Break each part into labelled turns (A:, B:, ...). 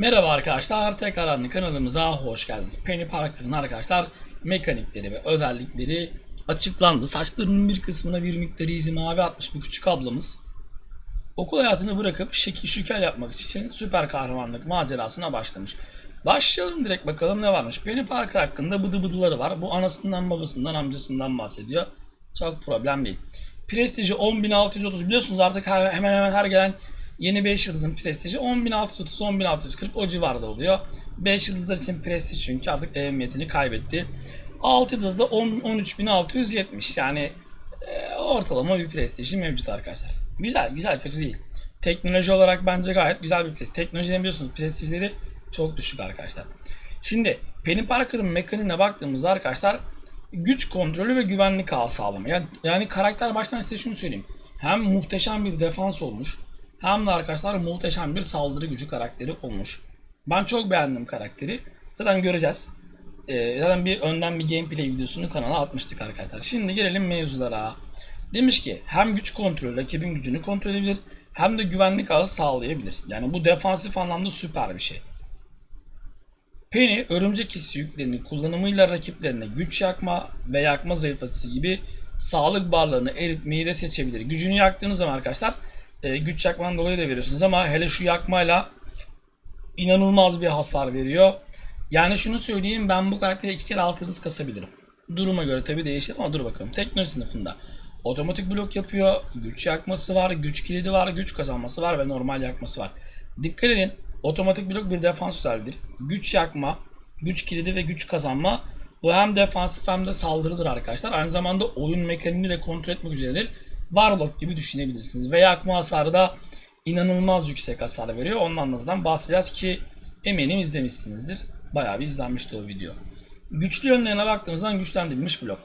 A: Merhaba arkadaşlar, tekrardan kanalımıza hoş geldiniz. Penny Parker'ın arkadaşlar mekanikleri ve özellikleri açıklandı. Saçlarının bir kısmına bir miktarı izi mavi atmış bu küçük ablamız. Okul hayatını bırakıp şekil şükel yapmak için süper kahramanlık macerasına başlamış. Başlayalım direkt bakalım ne varmış. Penny Parker hakkında bıdı bıdıları var. Bu anasından babasından amcasından bahsediyor. Çok problem değil. Prestiji 10.630 biliyorsunuz artık hemen hemen her gelen Yeni 5 yıldızın prestiji 10.630 10.640 o civarda oluyor. 5 yıldızlar için prestij çünkü artık ehemmiyetini kaybetti. 6 yıldızda 10 13.670 yani e, ortalama bir prestiji mevcut arkadaşlar. Güzel güzel kötü değil. Teknoloji olarak bence gayet güzel bir prestij. Teknolojiden biliyorsunuz prestijleri çok düşük arkadaşlar. Şimdi Penny Parker'ın mekaniğine baktığımızda arkadaşlar güç kontrolü ve güvenlik ağı sağlama. Yani, yani karakter baştan size şunu söyleyeyim. Hem muhteşem bir defans olmuş hem de arkadaşlar muhteşem bir saldırı gücü karakteri olmuş. Ben çok beğendim karakteri. Zaten göreceğiz. Ee, zaten bir önden bir gameplay videosunu kanala atmıştık arkadaşlar. Şimdi gelelim mevzulara. Demiş ki hem güç kontrolü rakibin gücünü kontrol edebilir hem de güvenlik ağı sağlayabilir. Yani bu defansif anlamda süper bir şey. Penny örümcek hissi yüklerini kullanımıyla rakiplerine güç yakma ve yakma zayıflatıcısı gibi sağlık barlarını eritmeyi de seçebilir. Gücünü yaktığınız zaman arkadaşlar e, güç yakmanın dolayı da veriyorsunuz ama hele şu yakmayla inanılmaz bir hasar veriyor. Yani şunu söyleyeyim ben bu karakteri iki kere altı yıldız kasabilirim. Duruma göre tabi değişir ama dur bakalım. Teknoloji sınıfında otomatik blok yapıyor, güç yakması var, güç kilidi var, güç kazanması var ve normal yakması var. Dikkat edin otomatik blok bir defans özelliğidir. Güç yakma, güç kilidi ve güç kazanma bu hem defansif hem de saldırıdır arkadaşlar. Aynı zamanda oyun mekaniğini de kontrol etmek üzeredir. Warlock gibi düşünebilirsiniz. Ve yakma hasarı da inanılmaz yüksek hasar veriyor. Ondan da bahsedeceğiz ki eminim izlemişsinizdir. Bayağı bir izlenmişti o video. Güçlü yönlerine baktığımızda güçlendirilmiş blok.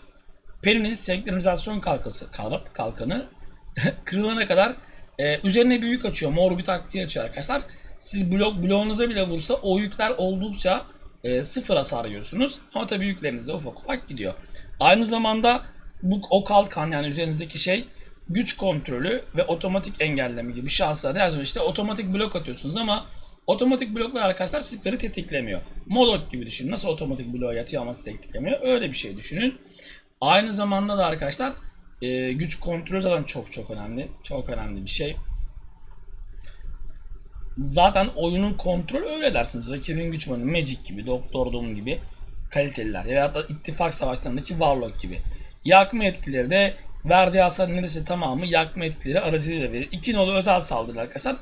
A: Peri'nin senkronizasyon kalkası, kalk, kalkanı kırılana kadar e, üzerine bir yük açıyor. Mor bir taktiği açıyor arkadaşlar. Siz blok bloğunuza bile vursa o yükler oldukça e, sıfır hasar yiyorsunuz. Ama tabii yükleriniz de ufak ufak gidiyor. Aynı zamanda bu o kalkan yani üzerinizdeki şey güç kontrolü ve otomatik engelleme gibi şanslarda yazıyor. İşte otomatik blok atıyorsunuz ama otomatik bloklar arkadaşlar sizleri tetiklemiyor. Modok gibi düşünün. Nasıl otomatik bloğa yatıyor ama tetiklemiyor. Öyle bir şey düşünün. Aynı zamanda da arkadaşlar e, güç kontrolü zaten çok çok önemli. Çok önemli bir şey. Zaten oyunun kontrolü öyle dersiniz. Rakibin güç manı Magic gibi, Doktor Doom gibi kaliteliler. Ya da ittifak savaşlarındaki Warlock gibi. Yakma etkileri de verdiği hasar neredeyse tamamı yakma etkileri aracılığıyla verir. İki nolu özel saldırı arkadaşlar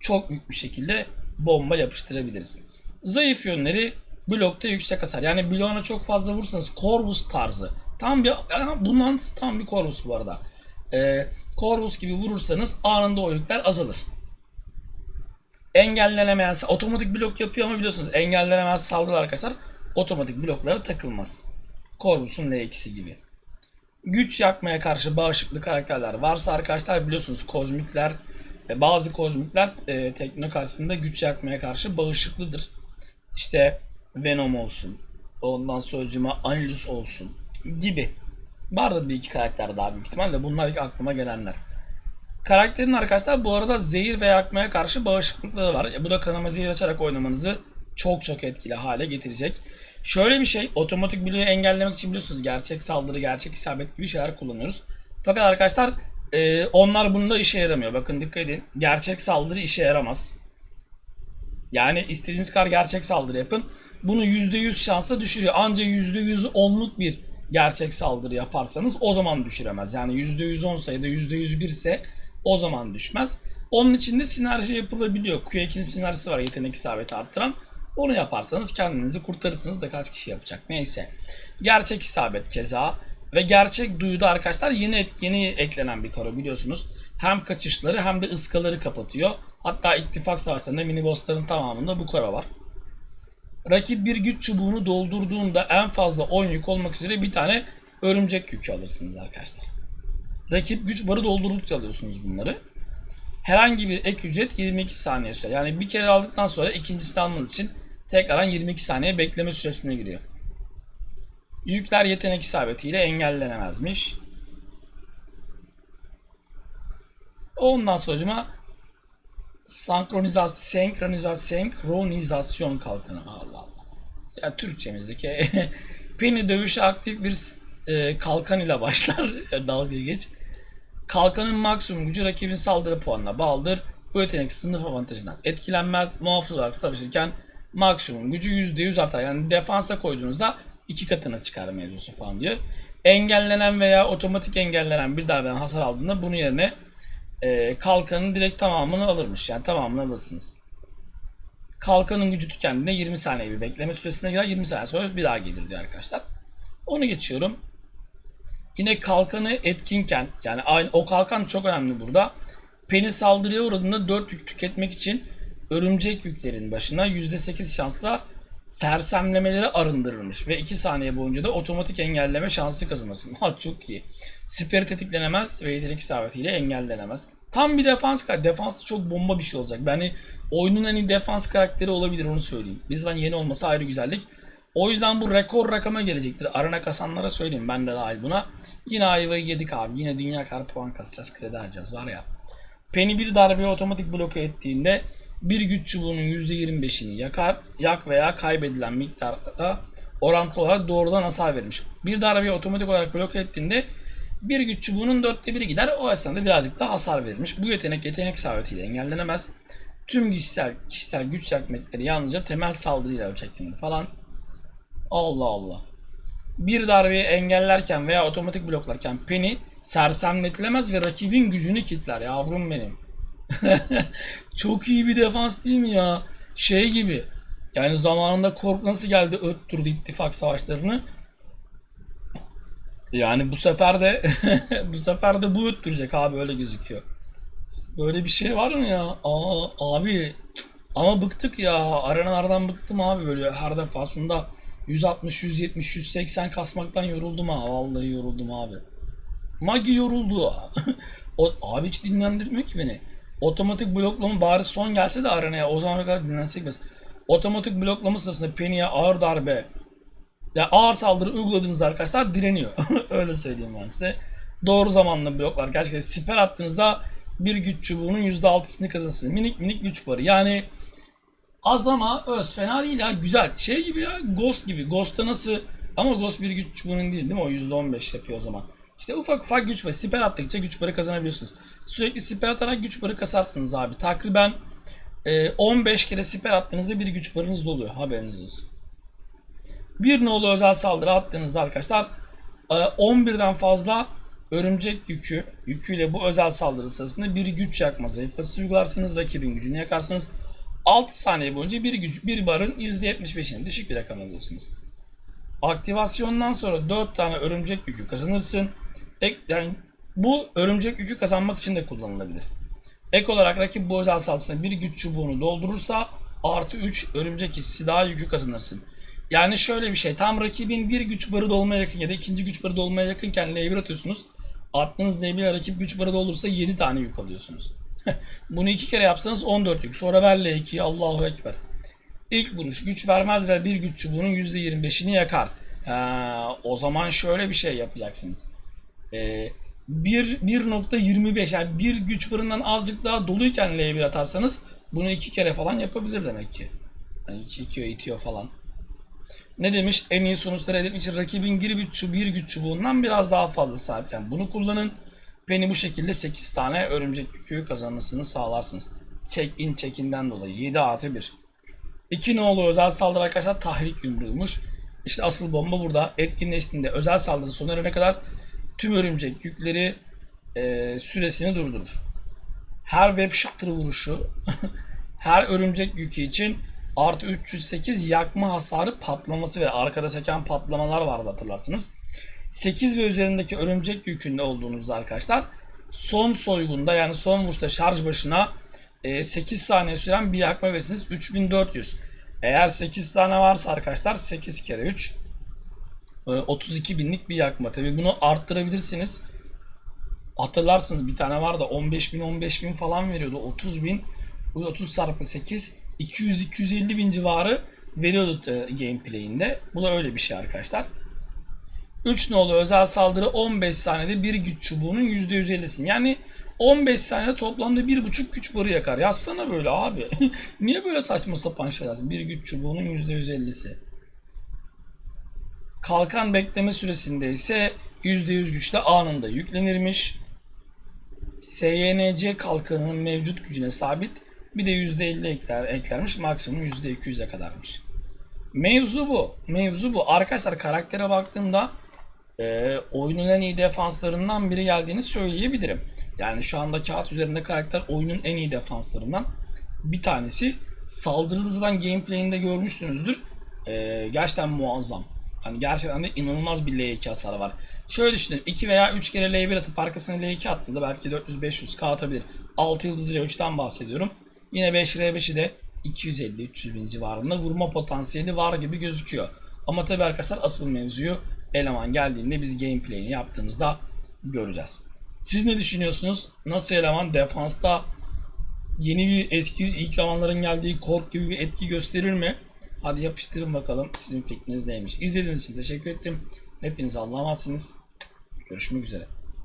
A: çok büyük bir şekilde bomba yapıştırabiliriz. Zayıf yönleri blokta yüksek hasar. Yani bloğuna çok fazla vursanız Corvus tarzı. Tam bir yani bundan tam bir Corvus bu arada. Ee, Corvus gibi vurursanız anında o yükler azalır. Engellenemeyen otomatik blok yapıyor ama biliyorsunuz engellenemez saldırı arkadaşlar otomatik bloklara takılmaz. Corvus'un L2'si gibi güç yakmaya karşı bağışıklı karakterler varsa arkadaşlar biliyorsunuz kozmikler ve bazı kozmikler e, tekno karşısında güç yakmaya karşı bağışıklıdır. İşte Venom olsun, ondan sonra Anilus olsun gibi. Vardır bir iki karakter daha büyük ihtimalle bunlar ilk aklıma gelenler. Karakterin arkadaşlar bu arada zehir ve yakmaya karşı bağışıklıkları var. E, bu da kanama zehir açarak oynamanızı çok çok etkili hale getirecek. Şöyle bir şey, otomatik bloğu engellemek için biliyorsunuz gerçek saldırı, gerçek isabet gibi şeyler kullanıyoruz. Fakat arkadaşlar e, onlar bunda işe yaramıyor. Bakın dikkat edin. Gerçek saldırı işe yaramaz. Yani istediğiniz kadar gerçek saldırı yapın. Bunu %100 şansla düşürüyor. Ancak %100 onluk bir gerçek saldırı yaparsanız o zaman düşüremez. Yani %110 sayıda %101 ise o zaman düşmez. Onun için de sinerji yapılabiliyor. Q2'nin sinerjisi var yetenek isabeti arttıran. Onu yaparsanız kendinizi kurtarırsınız da kaç kişi yapacak neyse. Gerçek isabet keza ve gerçek duyuda arkadaşlar yeni yeni eklenen bir karo biliyorsunuz. Hem kaçışları hem de ıskaları kapatıyor. Hatta ittifak savaşlarında mini bossların tamamında bu karo var. Rakip bir güç çubuğunu doldurduğunda en fazla 10 yük olmak üzere bir tane örümcek yükü alırsınız arkadaşlar. Rakip güç barı doldurdukça alıyorsunuz bunları. Herhangi bir ek ücret 22 saniye sürer. Yani bir kere aldıktan sonra ikincisini almanız için tekrardan 22 saniye bekleme süresine giriyor. Yükler yetenek isabetiyle engellenemezmiş. Ondan sonra Senkronizasyon, senkronizasyon, senkronizasyon kalkanı. Allah Allah. Ya Türkçemizdeki Penny dövüşe aktif bir e, kalkan ile başlar. Dalga geç. Kalkanın maksimum gücü rakibin saldırı puanına bağlıdır. Bu yetenek sınıf avantajından etkilenmez. Muhafız olarak savaşırken maksimum gücü %100 artar. Yani defansa koyduğunuzda iki katına çıkar mevzusu falan diyor. Engellenen veya otomatik engellenen bir darbeden hasar aldığında bunun yerine e, kalkanın direkt tamamını alırmış. Yani tamamını alırsınız. Kalkanın gücü tükendiğinde 20 saniye bir bekleme süresine girer. 20 saniye sonra bir daha gelir diyor arkadaşlar. Onu geçiyorum. Yine kalkanı etkinken yani o kalkan çok önemli burada. Penny saldırıya uğradığında 4 yük tüketmek için örümcek yüklerin başına %8 şansla sersemlemeleri arındırılmış ve 2 saniye boyunca da otomatik engelleme şansı kazanmasın. Ha çok iyi. Siper tetiklenemez ve yetenek isabetiyle engellenemez. Tam bir defans. Defans çok bomba bir şey olacak. Yani oyunun iyi defans karakteri olabilir onu söyleyeyim. Bizden yeni olması ayrı güzellik. O yüzden bu rekor rakama gelecektir. Arena kasanlara söyleyeyim. Ben de dahil buna. Yine ayvayı yedik abi. Yine dünya kar puan kasacağız. Kredi harcayacağız var ya. Penny bir darbeye otomatik bloke ettiğinde bir güç çubuğunun %25'ini yakar, yak veya kaybedilen miktarda orantılı olarak doğrudan hasar vermiş. Bir darbeyi otomatik olarak bloke ettiğinde bir güç çubuğunun dörtte biri gider. O esnada birazcık daha hasar verilmiş. Bu yetenek yetenek isabetiyle engellenemez. Tüm kişisel, kişisel güç yakmetleri yalnızca temel saldırıyla ölçeklenir falan. Allah Allah. Bir darbeyi engellerken veya otomatik bloklarken Penny sersemletilemez ve rakibin gücünü kitler yavrum benim. Çok iyi bir defans değil mi ya? Şey gibi. Yani zamanında Kork nasıl geldi öttürdü ittifak savaşlarını. Yani bu sefer de bu sefer de bu öttürecek abi öyle gözüküyor. Böyle bir şey var mı ya? Aa, abi ama bıktık ya. Arenalardan bıktım abi böyle her defasında 160, 170, 180 kasmaktan yoruldum ha. Vallahi yoruldum abi. Magi yoruldu. o, abi hiç dinlendirmiyor ki beni. Otomatik bloklama bari son gelse de arenaya o zamana kadar dinlensek biz. Otomatik bloklama sırasında Penny'e ağır darbe ya ağır saldırı uyguladığınızda arkadaşlar direniyor. Öyle söyleyeyim ben size. Doğru zamanlı bloklar gerçekten siper attığınızda bir güç çubuğunun %6'sını kazanırsınız. Minik minik güç barı. Yani az ama öz fena değil ya güzel. Şey gibi ya Ghost gibi. Ghost'ta nasıl ama Ghost bir güç çubuğunun değil değil mi? O %15 yapıyor o zaman. İşte ufak ufak güç ve siper attıkça güç barı kazanabiliyorsunuz. Sürekli siper atarak güç barı kasarsınız abi. Takriben e, 15 kere siper attığınızda bir güç barınız doluyor. Haberiniz olsun. Bir nolu özel saldırı attığınızda arkadaşlar e, 11'den fazla örümcek yükü yüküyle bu özel saldırı sırasında bir güç yakma zayıflatıcısı uygularsınız. Rakibin gücünü yakarsınız. 6 saniye boyunca bir güç bir barın %75'ini düşük bir rakam alıyorsunuz. Aktivasyondan sonra 4 tane örümcek yükü kazanırsın. Ek, yani bu örümcek yükü kazanmak için de kullanılabilir. Ek olarak rakip bu özel saldırısına bir güç çubuğunu doldurursa artı 3 örümcek hissi daha yükü kazanırsın. Yani şöyle bir şey tam rakibin bir güç barı dolmaya yakın ya da ikinci güç barı dolmaya yakınken L1 atıyorsunuz. Attığınız L1 rakip güç barı doldurursa 7 tane yük alıyorsunuz. Bunu iki kere yapsanız 14 yük. Sonra ver L2'yi Allahu Ekber. İlk vuruş güç vermez ve bir güç çubuğunun %25'ini yakar. Ha, o zaman şöyle bir şey yapacaksınız. Ee, 1.25 yani bir güç barından azıcık daha doluyken L1 atarsanız bunu iki kere falan yapabilir demek ki. Yani çekiyor, itiyor falan. Ne demiş? En iyi sonuçları elde etmek için rakibin bir güç, bir güç çubuğundan biraz daha fazla sahipken bunu kullanın. Beni bu şekilde 8 tane örümcek yükü kazanmasını sağlarsınız. Check in checkinden dolayı 7 artı 1. 2 nolu özel saldırı arkadaşlar tahrik yumruğuymuş. İşte asıl bomba burada. Etkinleştiğinde özel saldırı sona erene kadar tüm örümcek yükleri e, süresini durdurur. Her web shutter vuruşu her örümcek yükü için artı 308 yakma hasarı patlaması ve arkada seken patlamalar vardı hatırlarsınız. 8 ve üzerindeki örümcek yükünde olduğunuzda arkadaşlar son soygunda yani son vuruşta şarj başına 8 saniye süren bir yakma vesiniz 3400. Eğer 8 tane varsa arkadaşlar 8 kere 3 32 binlik bir yakma. Tabi bunu arttırabilirsiniz. Hatırlarsınız bir tane var da 15 bin 15 bin falan veriyordu. 30 bin bu 30 çarpı 8 200-250 bin civarı veriyordu gameplay'inde. Bu da öyle bir şey arkadaşlar. 3 nolu özel saldırı 15 saniyede bir güç çubuğunun %150'sini yani 15 saniye toplamda 1.5 güç barı yakar. Yazsana böyle abi. Niye böyle saçma sapan şeyler? Bir güç çubuğunun %150'si. Kalkan bekleme süresinde ise %100 güçle anında yüklenirmiş. SYNC kalkanının mevcut gücüne sabit bir de %50 ekler, eklermiş maksimum %200'e kadarmış. Mevzu bu. Mevzu bu. Arkadaşlar karaktere baktığımda e, oyunun en iyi defanslarından biri geldiğini söyleyebilirim. Yani şu anda kağıt üzerinde karakter oyunun en iyi defanslarından bir tanesi. Saldırı hızından gameplay'inde görmüşsünüzdür. E, gerçekten muazzam. Hani gerçekten de inanılmaz bir L2 hasarı var. Şöyle düşünün 2 veya 3 kere L1 atıp arkasına L2 attığında belki 400-500k atabilir. 6 yıldız L3'ten bahsediyorum. Yine 5 R5'i de 250-300 bin civarında vurma potansiyeli var gibi gözüküyor. Ama tabi arkadaşlar asıl mevzuyu eleman geldiğinde biz gameplay'ini yaptığımızda göreceğiz. Siz ne düşünüyorsunuz? Nasıl eleman defansta yeni bir eski ilk zamanların geldiği kork gibi bir etki gösterir mi? Hadi yapıştırın bakalım sizin fikriniz neymiş. İzlediğiniz için teşekkür ettim. Hepiniz Allah'a emanetsiniz. Görüşmek üzere.